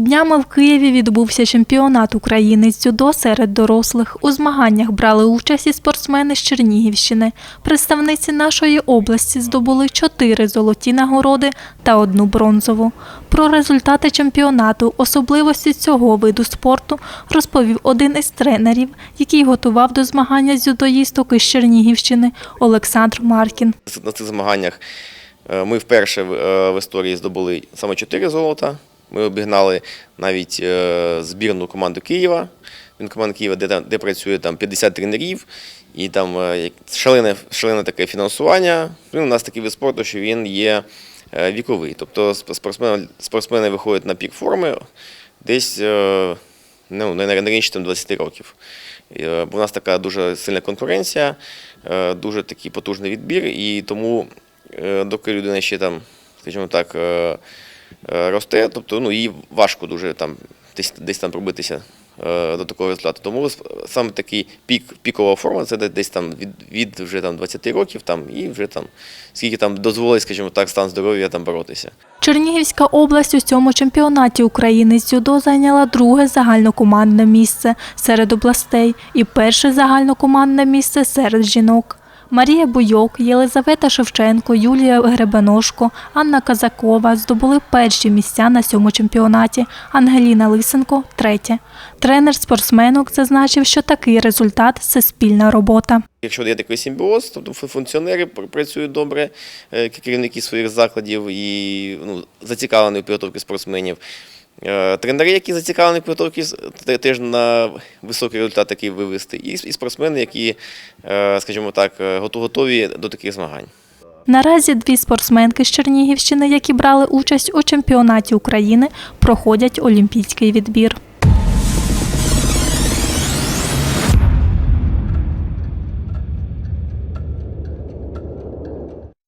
Днями в Києві відбувся чемпіонат України з дзюдо серед дорослих. У змаганнях брали участь і спортсмени з Чернігівщини. Представниці нашої області здобули чотири золоті нагороди та одну бронзову. Про результати чемпіонату, особливості цього виду спорту розповів один із тренерів, який готував до змагання з дзюдоїсток із Чернігівщини Олександр Маркін. На цих змаганнях е, ми вперше в- е, історії здобули саме 4 золота. Ми обігнали навіть е, збірну команду Києва. Він команда Києва, де, де працює там 50 тренерів, і там е, шалене, шалене таке фінансування. Він у нас такий вид спорту, що він є е, віковий. Тобто спортсмени, спортсмени виходять на пік форми десь ну, не раніше там, 20 років. Бо у нас така дуже сильна конкуренція, дуже такий потужний відбір, і тому доки людина ще там, скажімо так, росте, тобто ну, їй важко дуже там десь, десь там пробитися е, до такого результату. Тому саме такий пік, пікова форма це десь там від, від вже там 20 років там, і вже там скільки там дозволить, скажімо так, стан здоров'я там боротися. Чернігівська область у цьому чемпіонаті України з дзюдо зайняла друге загальнокомандне місце серед областей і перше загальнокомандне місце серед жінок. Марія Буйок, Єлизавета Шевченко, Юлія Гребеношко, Анна Казакова здобули перші місця на цьому чемпіонаті. Ангеліна Лисенко третє. Тренер спортсменок зазначив, що такий результат це спільна робота. Якщо є такий симбіоз, тобто функціонери пр- працюють добре, е, керівники своїх закладів і ну, зацікавлені в підготовці спортсменів. Е, Тренери, які зацікавлені с- теж на високий результат такий вивести, і спортсмени, які, е, скажімо так, е, готові до таких змагань. Наразі дві спортсменки з Чернігівщини, які брали участь у чемпіонаті України, проходять олімпійський відбір.